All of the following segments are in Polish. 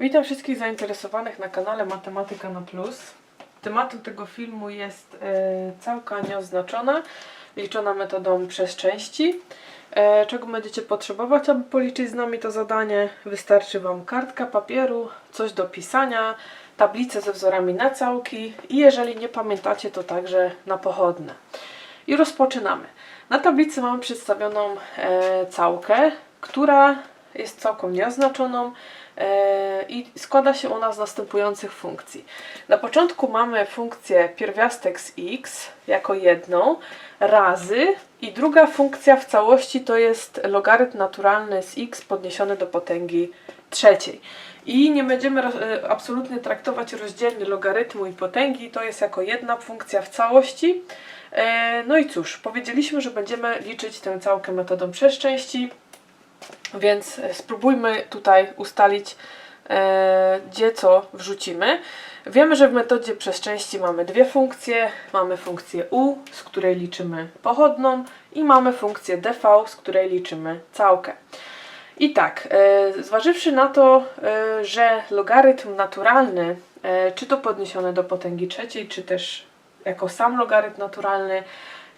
Witam wszystkich zainteresowanych na kanale Matematyka na Plus. Tematem tego filmu jest e, całka nieoznaczona, liczona metodą przez części. E, czego będziecie potrzebować, aby policzyć z nami to zadanie? Wystarczy Wam kartka papieru, coś do pisania, tablice ze wzorami na całki i jeżeli nie pamiętacie, to także na pochodne. I rozpoczynamy. Na tablicy mamy przedstawioną e, całkę, która jest całką nieoznaczoną i składa się ona z następujących funkcji. Na początku mamy funkcję pierwiastek z x jako jedną razy i druga funkcja w całości to jest logarytm naturalny z x podniesiony do potęgi trzeciej. I nie będziemy e, absolutnie traktować rozdzielnie logarytmu i potęgi, to jest jako jedna funkcja w całości. E, No i cóż, powiedzieliśmy, że będziemy liczyć tę całkę metodą przez części, więc e, spróbujmy tutaj ustalić, e, gdzie co wrzucimy. Wiemy, że w metodzie przez części mamy dwie funkcje. Mamy funkcję u, z której liczymy pochodną i mamy funkcję dv, z której liczymy całkę. I tak, e, zważywszy na to, że logarytm naturalny, czy to podniesiony do potęgi trzeciej, czy też jako sam logarytm naturalny,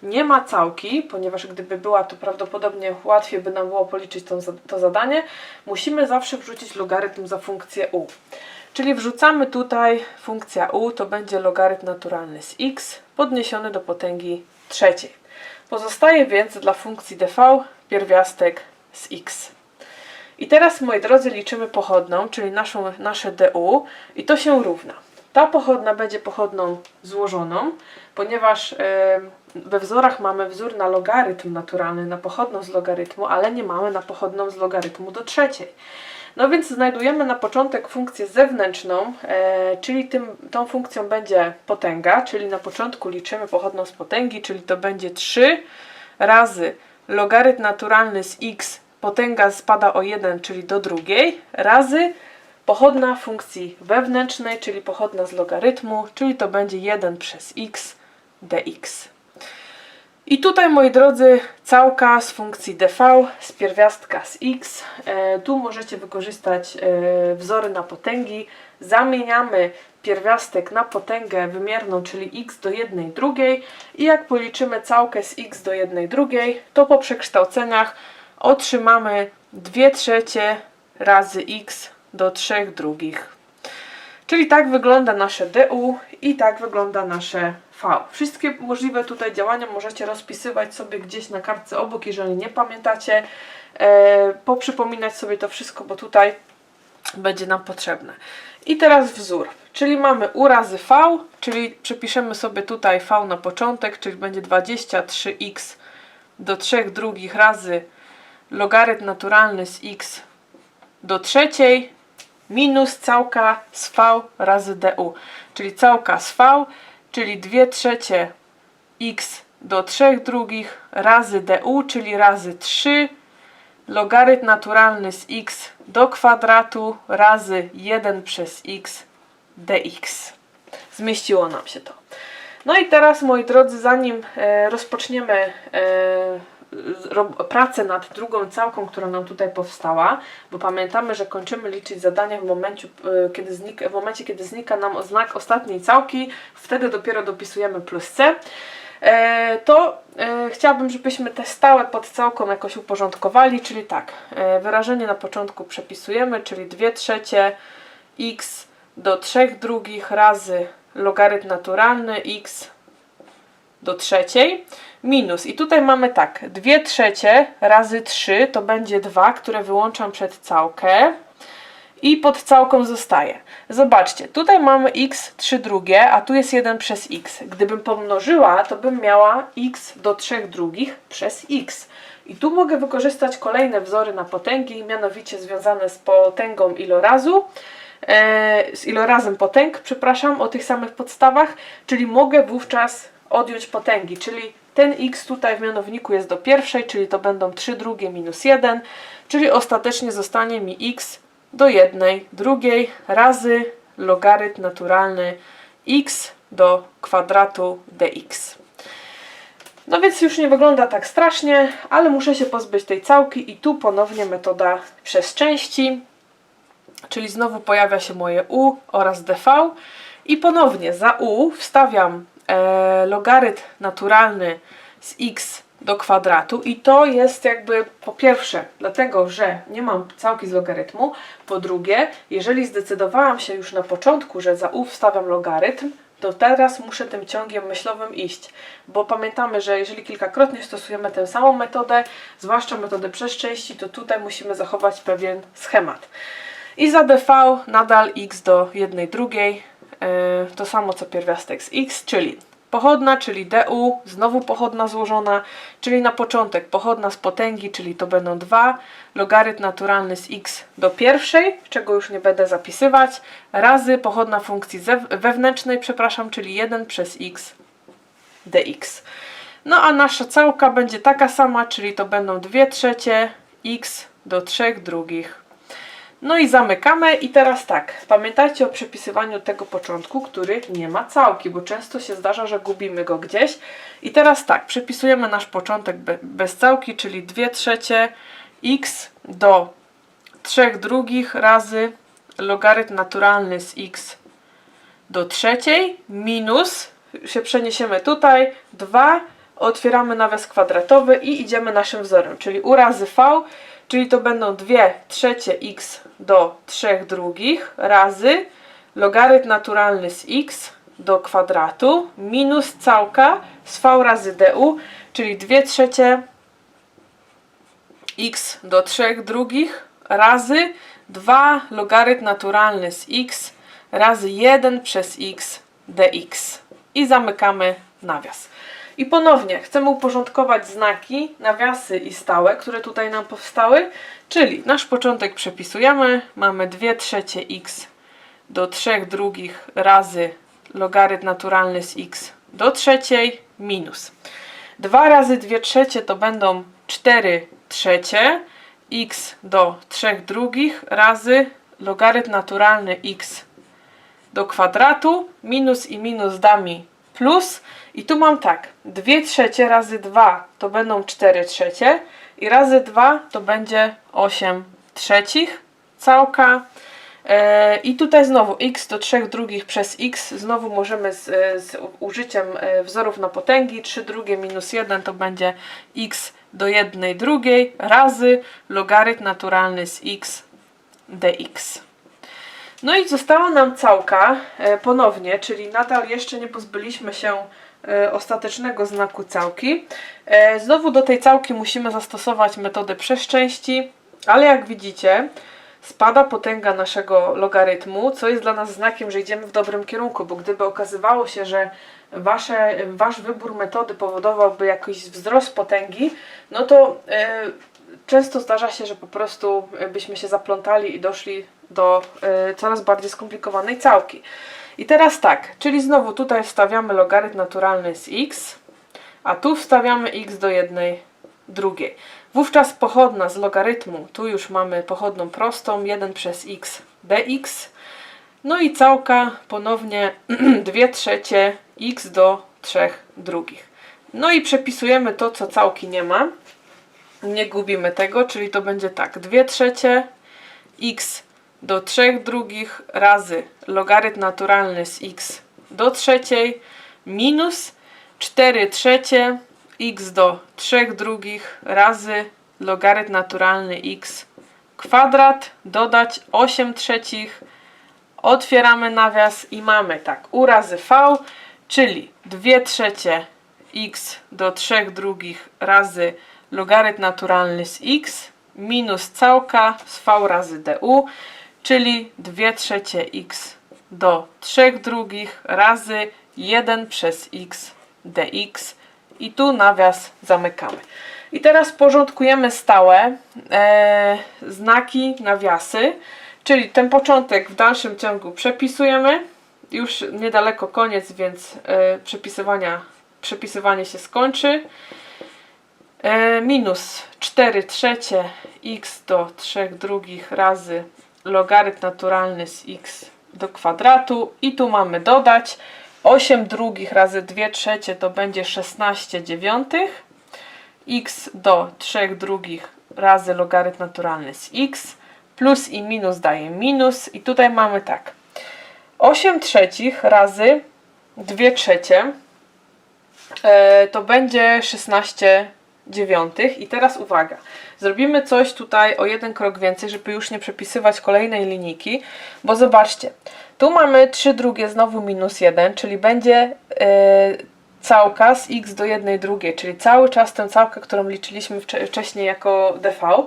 nie ma całki, ponieważ gdyby była, to prawdopodobnie łatwiej by nam było policzyć to, to zadanie. Musimy zawsze wrzucić logarytm za funkcję u. Czyli wrzucamy tutaj funkcja u, to będzie logarytm naturalny z x podniesiony do potęgi trzeciej. Pozostaje więc dla funkcji dv pierwiastek z x. I teraz, moi drodzy, liczymy pochodną, czyli naszą, nasze du i to się równa. Ta pochodna będzie pochodną złożoną, ponieważ e, we wzorach mamy wzór na logarytm naturalny, na pochodną z logarytmu, ale nie mamy na pochodną z logarytmu do trzeciej. No więc znajdujemy na początek funkcję zewnętrzną, e, czyli tym, tą funkcją będzie potęga, czyli na początku liczymy pochodną z potęgi, czyli to będzie 3 razy logarytm naturalny z x, potęga spada o 1, czyli do drugiej, razy pochodna funkcji wewnętrznej, czyli pochodna z logarytmu, czyli to będzie 1 przez x dx. I tutaj, moi drodzy, całka z funkcji dv z pierwiastka z x. E, tu możecie wykorzystać e, wzory na potęgi. Zamieniamy pierwiastek na potęgę wymierną, czyli x do 1 drugiej. I jak policzymy całkę z x do 1 drugiej, to po przekształceniach otrzymamy 2 trzecie razy x do 3 drugich. Czyli tak wygląda nasze DU i tak wygląda nasze V. Wszystkie możliwe tutaj działania możecie rozpisywać sobie gdzieś na kartce obok, jeżeli nie pamiętacie. E, poprzypominać sobie to wszystko, bo tutaj będzie nam potrzebne. I teraz wzór, czyli mamy U razy V, czyli przypiszemy sobie tutaj V na początek, czyli będzie 23x do 3 drugich razy logarytm naturalny z x do trzeciej minus całka z v razy du, czyli całka z v, czyli 2 trzecie x do 3 drugich razy du, czyli razy 3 logarytm naturalny z x do kwadratu razy 1 przez x dx. Zmieściło nam się to. No i teraz, moi drodzy, zanim e, rozpoczniemy e, pracę nad drugą całką, która nam tutaj powstała, bo pamiętamy, że kończymy liczyć zadania w momencie, e, kiedy, znika, w momencie, kiedy znika nam znak ostatniej całki, wtedy dopiero dopisujemy plus C. E, to e, chciałabym, żebyśmy te stałe pod całką jakoś uporządkowali, czyli tak, wyrażenie na początku przepisujemy, czyli 2 trzecie x do 3 drugich razy logarytm naturalny x do trzeciej minus. I tutaj mamy tak, 2 trzecie razy 3 to będzie 2, które wyłączam przed całkę i pod całką zostaje. Zobaczcie, tutaj mamy x 3 drugie, a tu jest 1 przez x. Gdybym pomnożyła, to bym miała x do 3 drugich przez x. I tu mogę wykorzystać kolejne wzory na potęgi, mianowicie związane z potęgą ilorazu, e, z ilorazem potęg, przepraszam, o tych samych podstawach, czyli mogę wówczas odjąć potęgi, czyli ten x tutaj w mianowniku jest do pierwszej, czyli to będą 3 drugie minus 1, czyli ostatecznie zostanie mi x do jednej drugiej razy logarytm naturalny x do kwadratu dx. No więc już nie wygląda tak strasznie, ale muszę się pozbyć tej całki i tu ponownie metoda przez części. czyli znowu pojawia się moje u oraz dv i ponownie za u wstawiam e, logarytm naturalny z x do kwadratu i to jest jakby po pierwsze dlatego, że nie mam całki z logarytmu, po drugie, jeżeli zdecydowałam się już na początku, że za u wstawiam logarytm, to teraz muszę tym ciągiem myślowym iść, bo pamiętamy, że jeżeli kilkakrotnie stosujemy tę samą metodę, zwłaszcza metodę przez części, to tutaj musimy zachować pewien schemat. I za dv nadal x do 1 drugiej, to samo co pierwiastek z x, czyli pochodna, czyli du, znowu pochodna złożona, czyli na początek pochodna z potęgi, czyli to będą 2, logarytm naturalny z x do pierwszej, czego już nie będę zapisywać, razy pochodna funkcji wewnętrznej, przepraszam, czyli 1 przez x dx. No a nasza całka będzie taka sama, czyli to będą 2 trzecie x do 3 drugich. No i zamykamy i teraz tak, pamiętajcie o przepisywaniu tego początku, który nie ma całki, bo często się zdarza, że gubimy go gdzieś. I teraz tak, przepisujemy nasz początek be, bez całki, czyli 2 trzecie x do 3 drugich razy logarytm naturalny z x do trzeciej minus, się przeniesiemy tutaj, 2, otwieramy nawias kwadratowy i idziemy naszym wzorem, czyli u razy v, czyli to będą 2 trzecie x do 3 drugich razy logarytm naturalny z x do kwadratu minus całka z v razy du, czyli 2 trzecie x do 3 drugich razy 2 logarytm naturalny z x razy 1 przez x dx. I zamykamy nawias. I ponownie chcemy uporządkować znaki, nawiasy i stałe, które tutaj nam powstały, czyli nasz początek przepisujemy, mamy 2 trzecie x do 3 drugich razy logarytm naturalny z x do trzeciej minus. 2 razy 2 trzecie to będą 4 trzecie x do 3 drugich razy logarytm naturalny x do kwadratu, minus i minus da mi plus. I tu mam tak, 2 trzecie razy 2 to będą 4 trzecie i razy 2 to będzie 8 trzecich, całka. E, I tutaj znowu x do 3 drugich przez x, znowu możemy z, z użyciem e, wzorów na potęgi, 3 drugie minus 1 to będzie x do 1 drugiej razy logarytm naturalny z x dx. No i została nam całka e, ponownie, czyli nadal jeszcze nie pozbyliśmy się e, ostatecznego znaku całki. E, znowu do tej całki musimy zastosować metodę przez części, ale jak widzicie spada potęga naszego logarytmu, co jest dla nas znakiem, że idziemy w dobrym kierunku, bo gdyby okazywało się, że wasze, wasz wybór metody powodowałby jakiś wzrost potęgi, no to często zdarza się, że po prostu byśmy się zaplątali i doszli do e, coraz bardziej skomplikowanej całki. I teraz tak, czyli znowu tutaj wstawiamy logarytm naturalny z x, a tu wstawiamy x do jednej drugiej. Wówczas pochodna z logarytmu, tu już mamy pochodną prostą, 1 przez x dx. No i całka ponownie 2 trzecie x do 3 drugich. No i przepisujemy to, co całki nie ma. Nie gubimy tego, czyli to będzie tak, 2 trzecie x do 3 drugich razy logarytm naturalny z x do trzeciej minus 4 trzecie x do 3 drugich razy logarytm naturalny x kwadrat dodać 8 trzecich. Otwieramy nawias i mamy tak u razy v czyli 2 trzecie x do 3 drugich razy logarytm naturalny z x minus całka z v razy du czyli 2 trzecie x do 3 drugich razy 1 przez x dx i tu nawias zamykamy. I teraz porządkujemy stałe e, znaki, nawiasy, czyli ten początek w dalszym ciągu przepisujemy. Już niedaleko koniec, więc e, przepisywania, przepisywanie się skończy. E, minus 4 trzecie x do 3 drugich razy logarytm naturalny z x do kwadratu i tu mamy dodać 8 drugich razy 2 trzecie to będzie 16 dziewiątych x do 3 drugich razy logarytm naturalny z x plus i minus daje minus i tutaj mamy tak. 8 trzecich razy 2 trzecie e, to będzie 16 dziewiątych. I teraz uwaga, zrobimy coś tutaj o jeden krok więcej, żeby już nie przepisywać kolejnej linijki, bo zobaczcie, tu mamy 3 drugie znowu minus 1, czyli będzie e, całka z x do 1 drugiej, czyli cały czas tę całkę, którą liczyliśmy wcze- wcześniej jako dv.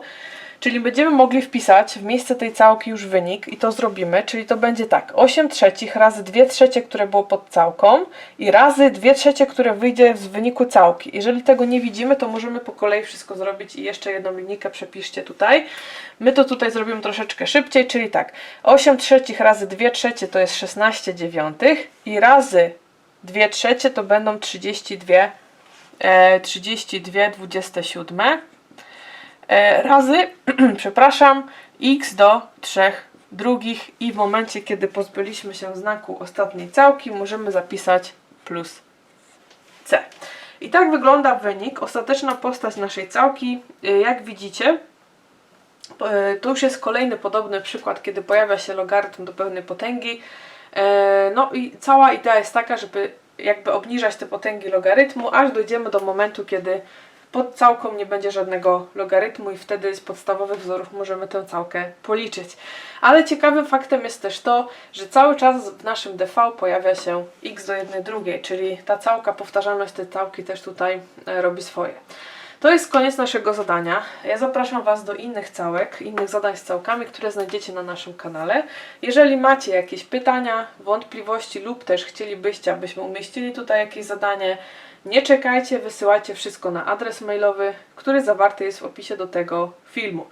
Czyli będziemy mogli wpisać w miejsce tej całki już wynik i to zrobimy, czyli to będzie tak, 8 trzecich razy 2 trzecie, które było pod całką i razy 2 trzecie, które wyjdzie z wyniku całki. Jeżeli tego nie widzimy, to możemy po kolei wszystko zrobić i jeszcze jedną linijkę przepiszcie tutaj. My to tutaj zrobimy troszeczkę szybciej, czyli tak, 8 trzecich razy 2 trzecie to jest 16 dziewiątych i razy 2 trzecie to będą 32, e, 32 27 e, razy, przepraszam, x do 3 drugich i w momencie, kiedy pozbyliśmy się znaku ostatniej całki, możemy zapisać plus c. I tak wygląda wynik, ostateczna postać naszej całki. E, Jak widzicie, e, to już jest kolejny podobny przykład, kiedy pojawia się logarytm do pełnej potęgi. E, No i cała idea jest taka, żeby jakby obniżać te potęgi logarytmu, aż dojdziemy do momentu, kiedy pod całką nie będzie żadnego logarytmu i wtedy z podstawowych wzorów możemy tę całkę policzyć. Ale ciekawym faktem jest też to, że cały czas w naszym dv pojawia się x do 1 drugiej, czyli ta całka, powtarzalność tej całki też tutaj e, robi swoje. To jest koniec naszego zadania. Ja zapraszam Was do innych całek, innych zadań z całkami, które znajdziecie na naszym kanale. Jeżeli macie jakieś pytania, wątpliwości lub też chcielibyście, abyśmy umieścili tutaj jakieś zadanie, nie czekajcie, wysyłajcie wszystko na adres mailowy, który zawarty jest w opisie do tego filmu.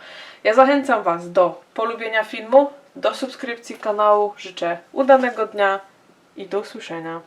Ja zachęcam Was do polubienia filmu, do subskrypcji kanału. Życzę udanego dnia i do usłyszenia.